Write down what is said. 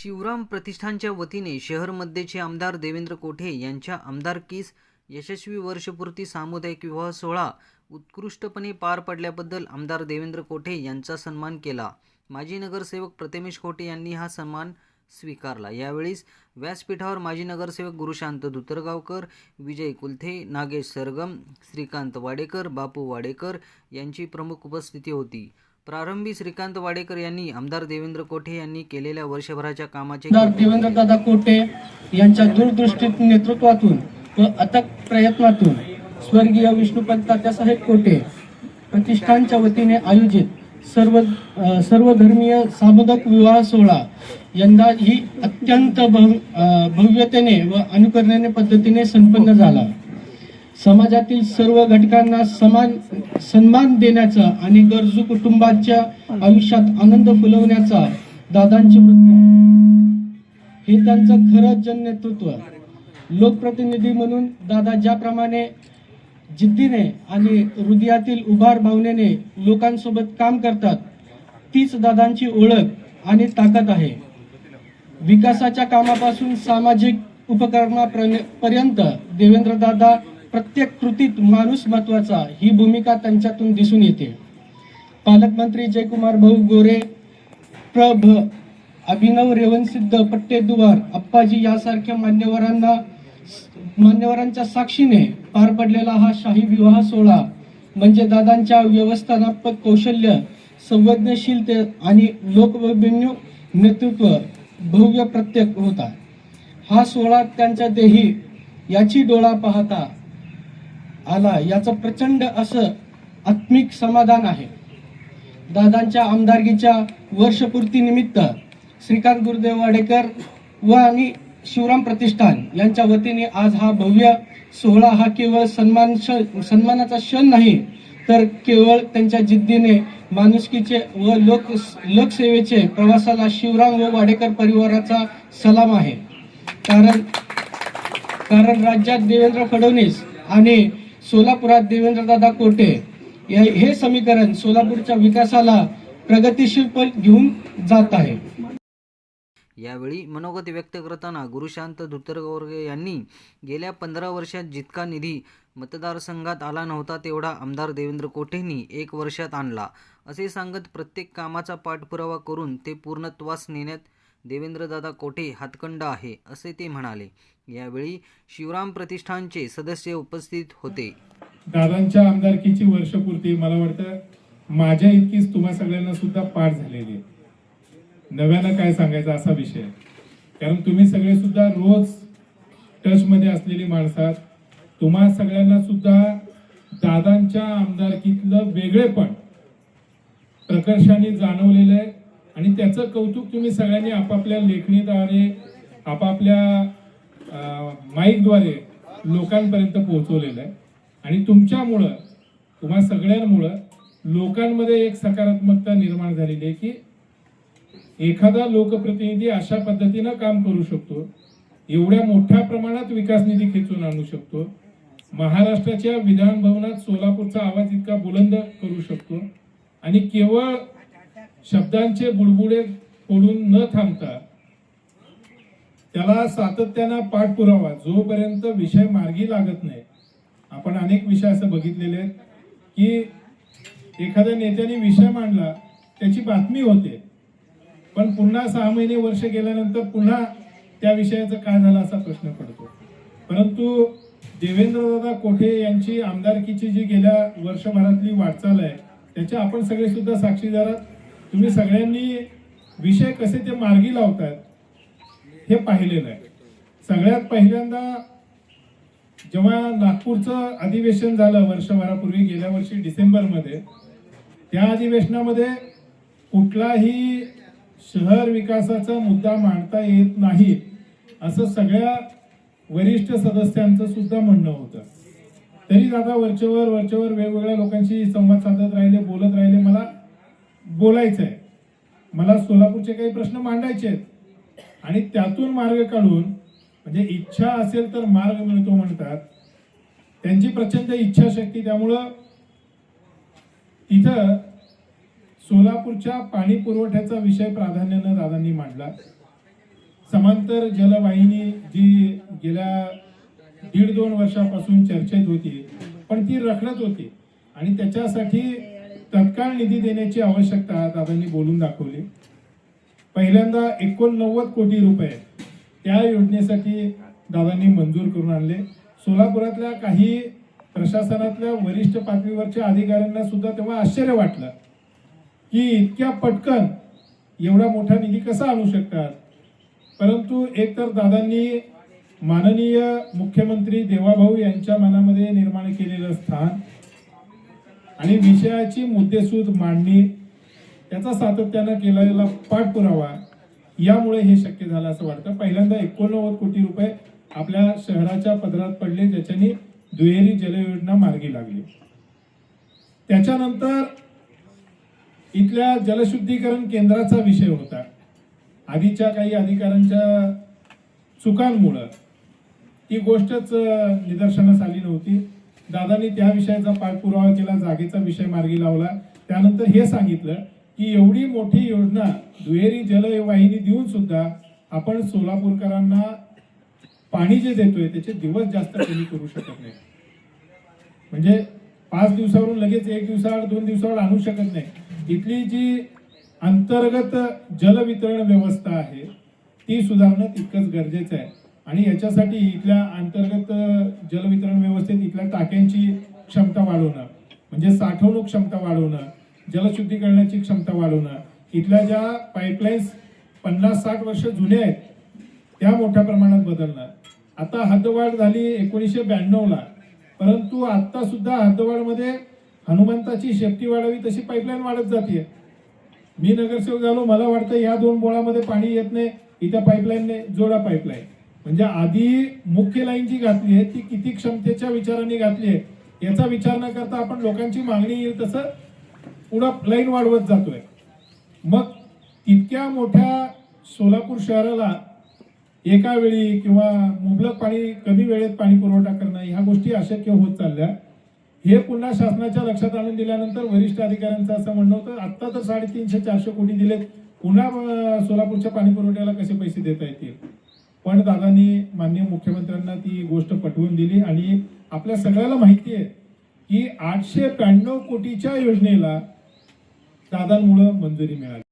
शिवराम प्रतिष्ठानच्या वतीने शहरमध्येचे आमदार देवेंद्र कोठे यांच्या आमदारकीस यशस्वी वर्षपूर्ती सामुदायिक विवाह सोहळा उत्कृष्टपणे पार पडल्याबद्दल आमदार देवेंद्र कोठे यांचा सन्मान केला. माजी नगरसेवक प्रथमेश कोठे यांनी हा सन्मान स्वीकारला. यावेळीस व्यासपीठावर माजी नगरसेवक गुरुशांत धुतरगावकर विजय कुलथे नागेश सरगम श्रीकांत वाडेकर बापू वाडेकर यांची प्रमुख उपस्थिती होती. प्रारंभी श्रीकांत वाडेकर यांनी आमदार देवेंद्र कोठे यांनी केलेल्या वर्षभराच्या कामाचे देवेंद्र दादा कोटे यांच्या दूरदृष्टी नेतृत्वातून व अथक प्रयत्नातून स्वर्गीय विष्णुपंत तात्यासाहेब कोटे प्रतिष्ठानच्या वतीने आयोजित सर्व सर्वधर्मीय सामुदायिक विवाह सोहळा यंदा ही अत्यंत भव भव्यतेने व अनुकरणीय पद्धतीने संपन्न झाला. समाजातील सर्व घटकांना समान सन्मान देण्याचा आणि गरजू कुटुंबाच्या आयुष्यात आनंद फुलवण्याचा दादांची वृत्ती हे त्यांचं खरं जननेतृत्व लोकप्रतिनिधी म्हणून दादा ज्याप्रमाणे जिद्दीने आणि हृदयातील उभार भावनेने लोकांसोबत काम करतात तीच दादांची ओळख आणि ताकद आहे. विकासाच्या कामापासून सामाजिक उपक्रमापर्यंत देवेंद्रदादा प्रत्येक कृतीत माणूस महत्त्वाचा ही भूमिका त्यांच्यातून दिसून येते. पालकमंत्री जयकुमार भाऊ गोरे प्रभ अभिनव रेवणसिद्ध पट्टेदुवार अप्पाजी यासारख्या मान्यवरांना मान्यवरांच्या साक्षीने पार पडलेला हा शाही विवाह सोहळा म्हणजे दादांच्या व्यवस्थापक कौशल्य संवेदनशीलते आणि लोकभिन्य नेतृत्व भव्य प्रत्येक होता. हा सोहळा त्यांच्या देही याची डोळा पाहता आला याचं प्रचंड असं आत्मिक समाधान आहे. दादांच्या आमदारकीच्या वर्षपूर्तीनिमित्त श्रीकांत गुरुदेव वाडेकर व आणि शिवराम प्रतिष्ठान यांच्या वतीने आज हा भव्य सोहळा हा केवळ सन्मान सन्मानाचा क्षण नाही तर केवळ त्यांच्या जिद्दीने माणुसकीचे व लोक लोकसेवेचे प्रवासाला शिवराम व वाडेकर परिवाराचा सलाम आहे. कारण कारण राज्यात देवेंद्र फडणवीस आणि सोलापुरात देवेंद्रदादा कोटे या- हे समीकरण सोलापूरच्या विकासाला प्रगतीशील पण घेऊन जात आहे. यावेळी मनोगत व्यक्त करताना गुरुशांत धुतरगौरगे यांनी गेल्या पंधरा वर्षात जितका निधी मतदारसंघात आला नव्हता तेवढा आमदार देवेंद्र कोठेंनी एक वर्षात आणला. असे सांगत प्रत्येक कामाचा पाठपुरावा करून ते पूर्णत्वास नेण्यात देवेंद्रदादा कोठे हातकंड आहे असे ते म्हणाले. यावेळी शिवराम प्रतिष्ठानचे सदस्य उपस्थित होते. दादांच्या आमदारकीची वर्षपूर्ती मला वाटतं माझ्या इतकीच तुम्हा सगळ्यांना सुद्धा पाठ झालेली आहे. नव्यानं काय सांगायचं असा विषय कारण तुम्ही सगळे सुद्धा रोज टचमध्ये असलेली माणसात तुम्हा सगळ्यांना सुद्धा दादांच्या आमदारकीतलं वेगळेपण प्रकर्षाने जाणवलेलं आहे. आणि त्याचं कौतुक तुम्ही सगळ्यांनी आपापल्या लेखणीद्वारे आपापल्या माईकद्वारे लोकांपर्यंत पोहोचवलेलं आहे. आणि तुमच्यामुळं तुम्हा सगळ्यांमुळं लोकांमध्ये एक सकारात्मकता निर्माण झालेली आहे की एखादा लोकप्रतिनिधी अशा पद्धतीनं काम करू शकतो एवढ्या मोठ्या प्रमाणात विकास निधी खेचून आणू शकतो महाराष्ट्राच्या विधानभवनात सोलापूरचा आवाज इतका बुलंद करू शकतो आणि केवळ शब्दांचे बुडबुडे पडून न थांबता त्याला सातत्यानं पाठपुरावा जोपर्यंत विषय मार्गी लागत नाही. आपण अनेक विषय असं बघितलेले आहेत की एखाद्या नेत्याने विषय मांडला त्याची बातमी होते. पण पुन्हा सहा महिने वर्ष गेल्यानंतर पुन्हा त्या विषयाचं काय झालं असा प्रश्न पडतो. परंतु देवेंद्रदादा कोठे यांची आमदारकीची जी गेल्या वर्षभरातली वाटचाल आहे त्याच्या आपण सगळे सुद्धा साक्षीदार तुम्ही सगळ्यांनी विषय कसे ते मार्गी लावतात हे पाहिलेलं आहे. सगळ्यात पहिल्यांदा जेव्हा नागपूरचं अधिवेशन झालं वर्षभरापूर्वी गेल्या वर्षी डिसेंबरमध्ये त्या अधिवेशनामध्ये कुठलाही शहर विकासाचा मुद्दा मांडता येत नाही असं सगळ्या वरिष्ठ सदस्यांचं सुद्धा म्हणणं होतं. तरी दादा वरचेवर वरच्यावर वेगवेगळ्या लोकांशी संवाद साधत राहिले बोलत राहिले मला बोलायचं आहे मला सोलापूरचे काही प्रश्न मांडायचे आहेत. आणि त्यातून मार्ग काढून म्हणजे इच्छा असेल तर मार्ग मिळतो म्हणतात. त्यांची प्रचंड इच्छाशक्ती त्यामुळं तिथं सोलापूरच्या पाणी पुरवठ्याचा विषय प्राधान्यानं दादांनी मांडला. समांतर जलवाहिनी जी गेल्या दीड दोन वर्षापासून चर्चेत होती पण ती रखडत होती. आणि त्याच्यासाठी तत्काळ निधी देण्याची आवश्यकता दादांनी बोलून दाखवली. पहिल्यांदा एकोणनव्वद कोटी रुपये त्या योजनेसाठी दादांनी मंजूर करून आणले. सोलापुरातल्या काही प्रशासनातल्या वरिष्ठ पातळीवरच्या अधिकाऱ्यांना सुद्धा तेव्हा आश्चर्य वाटलं की इतक्या पटकन एवढा मोठा निधी कसा आणू शकतात? परंतु एकतर दादांनी माननीय मुख्यमंत्री देवाभाऊ यांच्या मनामध्ये निर्माण केलेलं स्थान आणि विषयाची मुद्देसूद मांडणी याचा सातत्यानं केलेला पाठपुरावा यामुळे हे शक्य झालं असं वाटतं. पहिल्यांदा एकोणनव्वद कोटी रुपये आपल्या शहराच्या पदरात पडले ज्याच्यानी दुहेरी जलयोजना मार्गी लागली. त्याच्यानंतर इथल्या जलशुद्धीकरण केंद्राचा विषय होता. आधीच्या काही अधिकाऱ्यांच्या चुकांमुळं ती गोष्टच निदर्शनास आली नव्हती. दादांनी त्या विषयाचा पाठपुरावा केला जागेचा विषय मार्गी लावला. त्यानंतर हे सांगितलं की एवढी मोठी योजना दुहेरी जलवाहिनी देऊन सुद्धा आपण सोलापूरकरांना पाणी जे देतोय त्याचे दिवस जास्त कमी करू शकत नाही. म्हणजे पाच दिवसावरून लगेच एक दिवसाआड दोन दिवसाआड आणू शकत नाही. इथली जी अंतर्गत जलवितरण व्यवस्था आहे ती सुधारणं तितकंच गरजेचं आहे. आणि याच्यासाठी इथल्या अंतर्गत जलवितरण व्यवस्थेत इथल्या टाक्यांची क्षमता वाढवणं म्हणजे साठवणूक क्षमता वाढवणं जलशुद्धीकरणाची क्षमता वाढवणं इथल्या ज्या पाईपलाईन्स पन्नास साठ वर्ष जुन्या आहेत त्या मोठ्या प्रमाणात बदलणं आता हद्दवाढ झाली एकोणीसशे ब्याण्णवला परंतु आत्तासुद्धा हद्दवाढमध्ये हनुमंताची शेपटी वाढावी तशी पाईपलाईन वाढत जाते मी नगरसेवक झालो मला वाटतं या दोन बोळामध्ये पाणी येत नाही इथं पाईपलाईनने जोडा पाईपलाईन म्हणजे आधी मुख्य लाईन जी घातली आहे ती किती क्षमतेच्या विचाराने घातली आहे याचा विचार न करता आपण लोकांची मागणी येईल तसं पुढं लाईन वाढवत जातोय. मग तितक्या मोठ्या सोलापूर शहराला एका वेळी किंवा मुबलक पाणी कमी वेळेत पाणी पुरवठा करणं ह्या गोष्टी अशक्य होत चालल्या. हे पुन्हा शासनाच्या लक्षात आणून दिल्यानंतर वरिष्ठ अधिकाऱ्यांचं असं म्हणणं होतं आत्ता तर साडेतीनशे चारशे कोटी दिलेत पुन्हा सोलापूरच्या पाणी पुरवठ्याला कसे पैसे देता येतील? पण दादांनी माननीय मुख्यमंत्र्यांना ती गोष्ट पटवून दिली आणि आपल्या सगळ्याला माहिती आहे की आठशे ब्याण्णव कोटीच्या योजनेला दादांमुळं मंजुरी मिळाली.